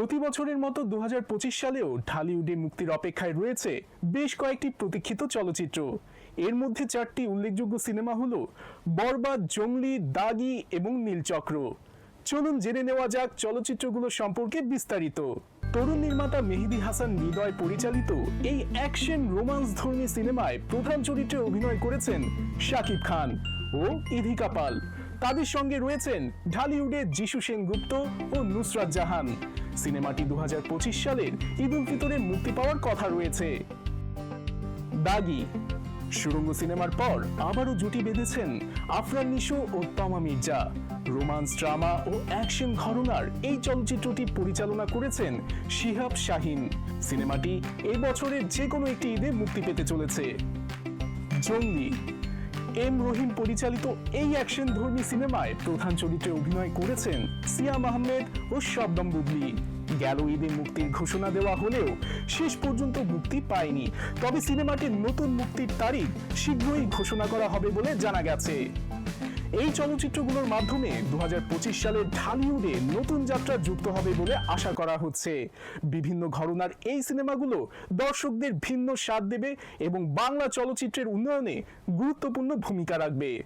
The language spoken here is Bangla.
প্রতি বছরের মতো দু হাজার পঁচিশ সালেও ঢালিউডে মুক্তির অপেক্ষায় রয়েছে বেশ কয়েকটি প্রতীক্ষিত চলচ্চিত্র। এর মধ্যে চারটি উল্লেখযোগ্য সিনেমা হল বরবাদ, জঙ্গলি, দাগি এবং নীলচক্র। চলুন জেনে নেওয়া যাক চলচ্চিত্রগুলো সম্পর্কে বিস্তারিত। তরুণ নির্মাতা মেহেদি হাসান হৃদয় পরিচালিত এই অ্যাকশন রোমান্স ধর্মী সিনেমায় প্রধান চরিত্রে অভিনয় করেছেন শাকিব খান ও ইধিকা পাল। তাদের সঙ্গে রয়েছেন ঢালিউডের যিশু সেনগুপ্ত ও নুসরাত জাহান। সিনেমাটি দু সালের ঈদ উল ফিতরে মুক্তি পাওয়ার কথা রয়েছে। দাগি সুরঙ্গ সিনেমার পর আবারও জুটি বেঁধেছেন আফরান নিশো ও তমা মির্জা। রোমান্স, ড্রামা ও অ্যাকশন ঘরনার এই চলচ্চিত্রটি পরিচালনা করেছেন শিহাব শাহিন। সিনেমাটি এই বছরের যে কোনো একটি ঈদে মুক্তি পেতে চলেছে। জঙ্গলি এম রহিম পরিচালিত এই অ্যাকশন ধর্মী সিনেমায় প্রধান চরিত্রে অভিনয় করেছেন সিয়াম আহমেদ ও শবনম বুবলি। গেল ঈদে মুক্তির ঘোষণা দেওয়া হলেও শেষ পর্যন্ত মুক্তি পায়নি। তবে সিনেমাটির নতুন মুক্তির তারিখ শীঘ্রই ঘোষণা করা হবে বলে জানা গেছে। এই চলচ্চিত্রগুলোর মাধ্যমে দু সালে ঢালিউডে নতুন যাত্রা যুক্ত হবে বলে আশা করা হচ্ছে। বিভিন্ন ঘরনার এই সিনেমাগুলো দর্শকদের ভিন্ন স্বাদ দেবে এবং বাংলা চলচ্চিত্রের উন্নয়নে গুরুত্বপূর্ণ ভূমিকা রাখবে।